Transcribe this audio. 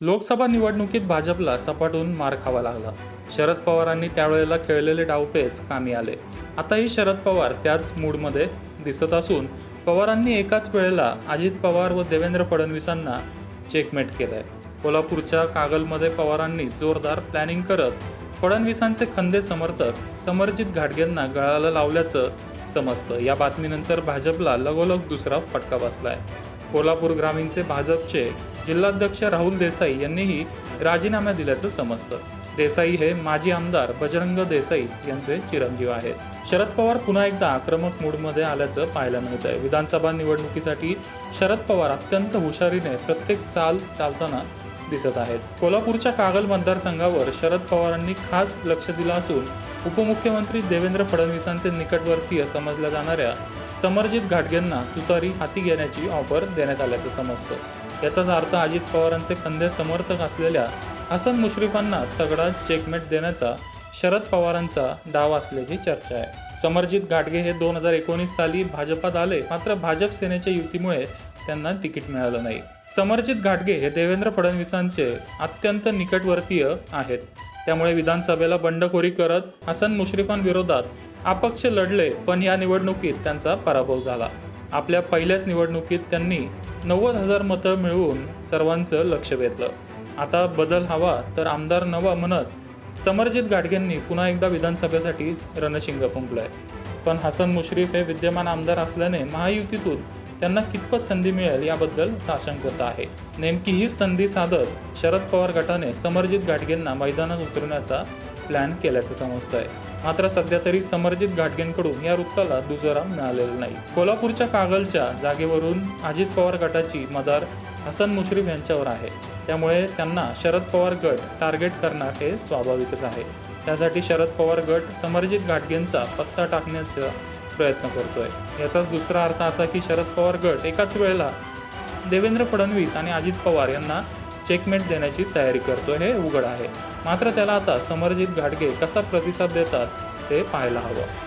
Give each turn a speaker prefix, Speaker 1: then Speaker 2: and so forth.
Speaker 1: लोकसभा निवडणुकीत भाजपला सपाटून मार खावा लागला. शरद पवारांनी त्यावेळेला खेळलेले डावपेच कामी आले. आताही शरद पवार त्याच मूडमध्ये दिसत असून पवारांनी एकाच वेळेला अजित पवार व देवेंद्र फडणवीसांना चेकमेट केलंय. कोल्हापूरच्या कागलमध्ये पवारांनी जोरदार प्लॅनिंग करत फडणवीसांचे खंदे समर्थक समरजित घाटगेंना गळाला लावल्याचं समजतं. या बातमीनंतर भाजपला लगोलग दुसरा फटका बसलाय. कोल्हापूर ग्रामीणचे भाजपचे जिल्हाध्यक्ष राहुल देसाई यांनीही राजीनामा दिल्याचं समजतं. देसाई हे माजी आमदार बजरंग देसाई यांचे चिरंजीव आहेत. शरद पवार पुन्हा एकदा आक्रमक मूडमध्ये आल्याचं पाहायला मिळत आहे विधानसभा निवडणुकीसाठी शरद पवार अत्यंत हुशारीने प्रत्येक चाल चालताना दिसत आहेत. कोल्हापूरच्या कागल मतदारसंघावर शरद पवारांनी खास लक्ष दिलं असून उपमुख्यमंत्री देवेंद्र फडणवीसांचे निकटवर्तीय समजल्या जाणाऱ्या समरजित घाटगेंना तुतारी हाती घेण्याची ऑफर देण्यात आल्याचं समजतं. याचाच अर्थ अजित पवारांचे खंदे समर्थक असलेल्या हसन मुश्रीफांना तगडा चेकमेट देण्याचा शरद पवारांचा डाव असल्याची चर्चा आहे. समरजित घाटगे हे दोन हजार एकोणीस साली भाजपात आले. मात्र भाजप सेनेच्या युतीमुळे त्यांना तिकीट मिळालं नाही. समरजित घाटगे हे देवेंद्र फडणवीसांचे अत्यंत निकटवर्तीय आहेत. त्यामुळे विधानसभेला बंडखोरी करत हसन मुश्रीफांविरोधात अपक्ष लढले पण या निवडणुकीत त्यांचा पराभव झाला. आपल्या पहिल्याच निवडणुकीत त्यांनी नव्वद हजार मतं मिळवून सर्वांचं लक्ष वेधलं. आता बदल हवा तर आमदार नवा म्हणत समरजित घाटगेंनी पुन्हा एकदा विधानसभेसाठी रणशिंग फुंकलंय. पण हसन मुश्रीफ हे विद्यमान आमदार असल्याने महायुतीतून त्यांना कितपत संधी मिळेल याबद्दल साशंकता आहे. नेमकी हीच संधी साधत शरद पवार गटाने समरजित घाटगेंना मैदानात उतरवण्याचा प्लॅन केल्याचं समजतंय. मात्र सध्या तरी समरजित घाटगेंकडून या वृत्ताला दुजोरा मिळालेला नाही. कोल्हापूरच्या कागलच्या जागेवरून अजित पवार गटाची मदार हसन मुश्रीफ यांच्यावर आहे. त्यामुळे त्यांना शरद पवार गट टार्गेट करणार हे स्वाभाविकच आहे. त्यासाठी शरद पवार गट समरजित घाटगेंचा पत्ता टाकण्याचा प्रयत्न करतोय. याचाच दुसरा अर्थ असा की शरद पवार गट एकाच वेळेला देवेंद्र फडणवीस आणि अजित पवार यांना चेकमेट देण्याची तयारी करतो हे उघड आहे. मात्र त्याला आता समरजित घाटगे कसा प्रतिसाद देतात ते पाहायला हवं.